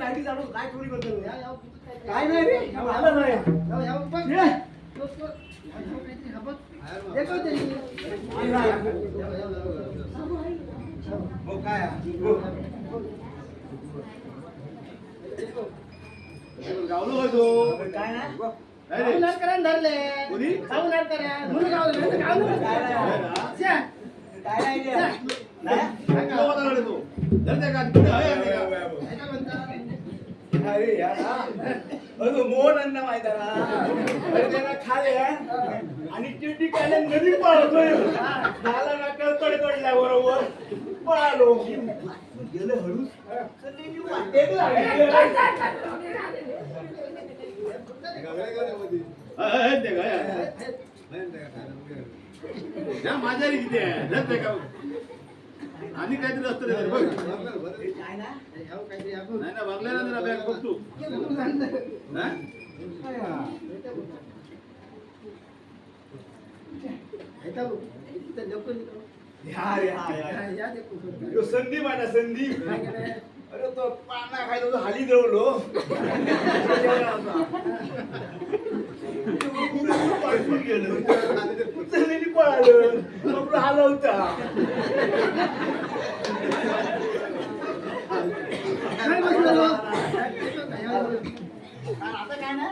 लाईटी चालू काय चोरी करतो या, या, कुठं काय- काय नाही रे आलं नाही या, या, बघ. ये. तो, तो. हा, तो काहीतरी, हा, बघ. देखो ते. या, या. हो काय हो. गावलो का तो काय नाही नाही रे. सावणार करा न धरले. कोणी? सावणार अरे यार हा. मोहन अण्णा माहिती अरे त्याला खाले आणि टिटी काय नदी पळतोय झाला ना कडकडल्या बरोबर पळालो गेलं हळूच तर ते मी वाटेत लागले. हा, हा, हा, ते काय आहे? त्या माझ्यारी किती आहे. आणि काहीतरी असतं रे बघ काय नाही ना बघलेला ना जरा बॅग बघतो बघ. या या, या. संदीप आहे ना संदीप काय अरे तो पाना खायला हाली हाली हो. जवळलो गेलं पळालं आपलं आला काय बसलेलो? येतो का? या, या. आता काय नाही.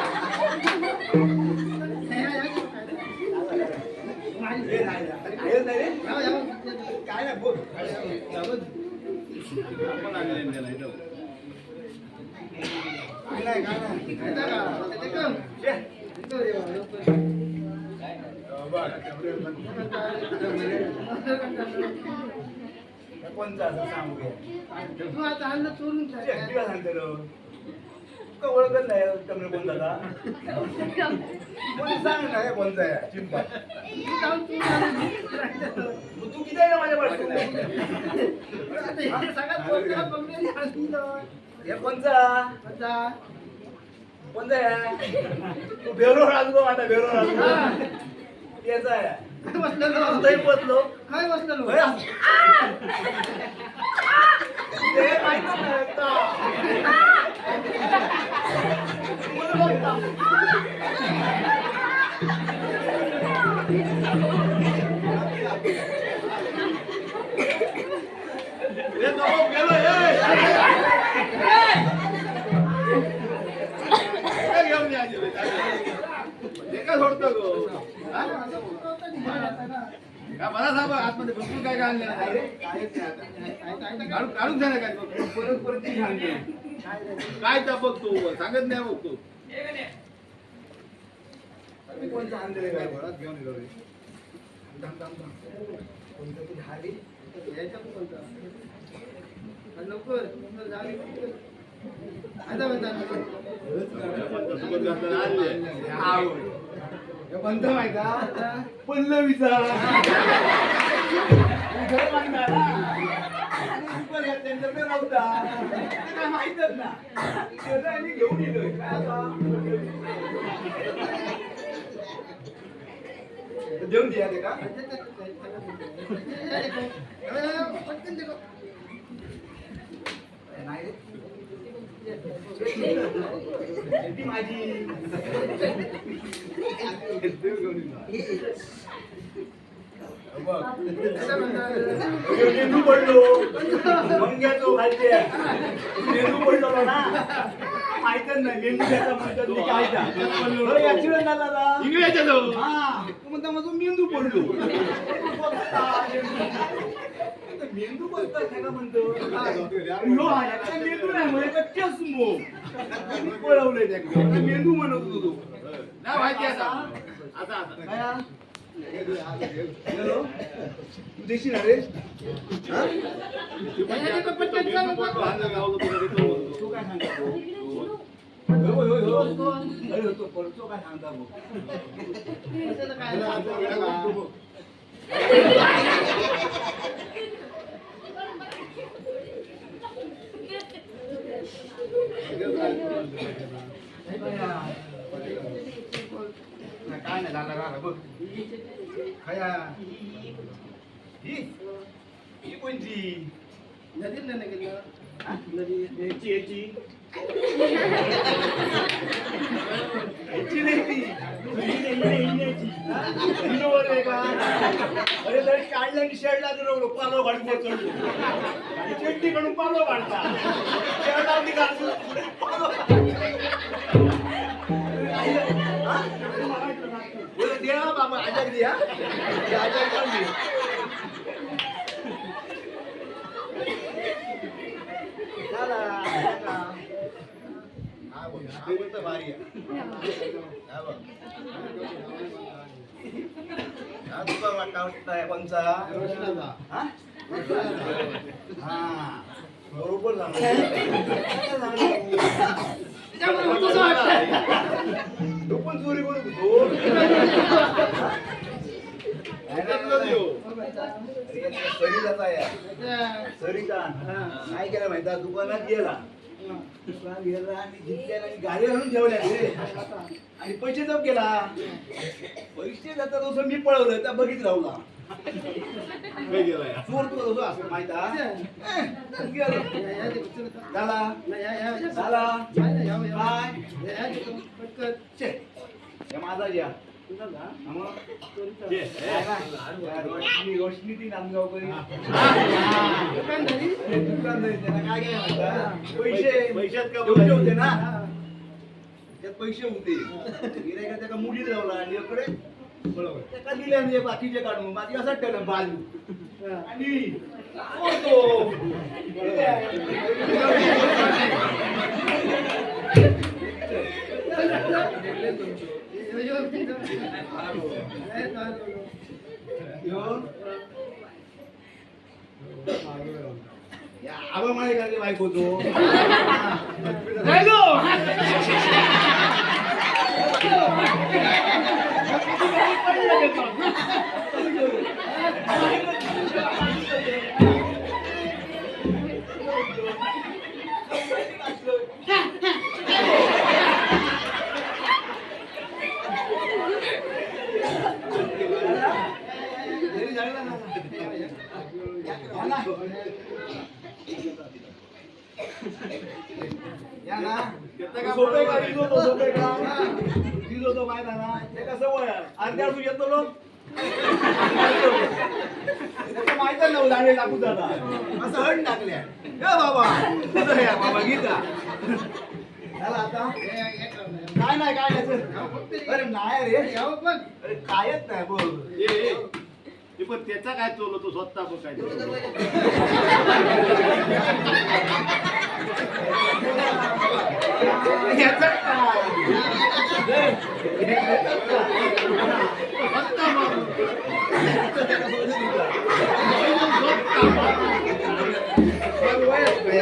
असं सांगू घे. तू आता अन्न चोरून ये, खाय. तुला सांगते रो. तुका ओळखत नाही कमरे कोणता का कोणी सांग ना हे कोणता आहे चिंपा तू. मग किती आहे ना माझ्या? आता हे. हे कोणचा आता कोणता आहे तू बेरो राजगो आता बेरो राजगो याचा आहे काय पोचलो काय असं. ते माहिती घेऊन काय मला सांग आतमध्ये भरपूर काय काय काय काढून काढून काय परत परत ती काय त्या बघतो? सांगत नाही बघतो? हा, लवकर रे. आता बंद माहिती पल्लवीचा नव्हता. काय माहीतच ना. त्याचं आम्ही घेऊन येतोय काय आता? देऊन द्या ते का माझी मेंदू पडलो मंग्याचो खालचे मेंदू पडलो ना माहितच नाही त्याचा म्हणतात मी काय ऍक्सिडेंट झाला ना इंग्रजाचा तो. हा तू म्हणता माझा मेंदू पडलो मेंदू नाही का म्हणतो मेंदू नाही म्हणजे कच्चे असू मी पळवलंय आता मेंदू म्हणत होतो तू. नाही माहिती आता. आता. तू देशील अरे तू हो सांगतो परतो काय सांगता काय नाही, झालं राहिलं बघ. खया. ही. ही कोणची? नदीत नाही गेलं? याची याची. याची नाही ती. हिने- हिने- हिनेची. हिनोवर आहे का? अरे तरी काढल्या की शेडला गेलो पालो चेट्टीकडून पालो घालता शेडला पालो हा बाबा आजारी दे हा. दे. झाला, झाला. भारी आहे. बघ. तुका वाटता वाटताय कोणचा हा? हा बरोबर तो आहे काय केलं माहिती? दुकानात गेला दुकानात गेला आणि जिंकल्याला आणि गाडी आणून. आणि पैसे जप केला पैसे जाता तसं मी पळवलं त्या बघित राहुला चोर तुला तसं असं माहीत. झाला झाला काय हे माझा या रोशनी ती? पैसे. होते ना? त्यात पैसे होते. गिरायका त्याला मुलीत लावला आणि इकडे त्याला दिले आणि बाकीचे काढून. बाकी असं ठेवलं बाजू. आणि abang mari kaki baik foto. Hello. Hello. Hello. Hello. ना ते कसं वय आहे? अर्ध्या दिवशी येतो लोक. त्याचं माहीत आहे ना उदाहरण टाकून जाता. असं हण टाकल्या. ए बाबा. कुठं या बाबा गीता झालं आता? काय नाही काय नाही चल. अरे नाही रे. अरे कायच नाही बघ. ये ये ते पण त्याचा काय चोरलं तू स्वतः बघ काय चोरलं. ह्याचं काय? मग वय आहे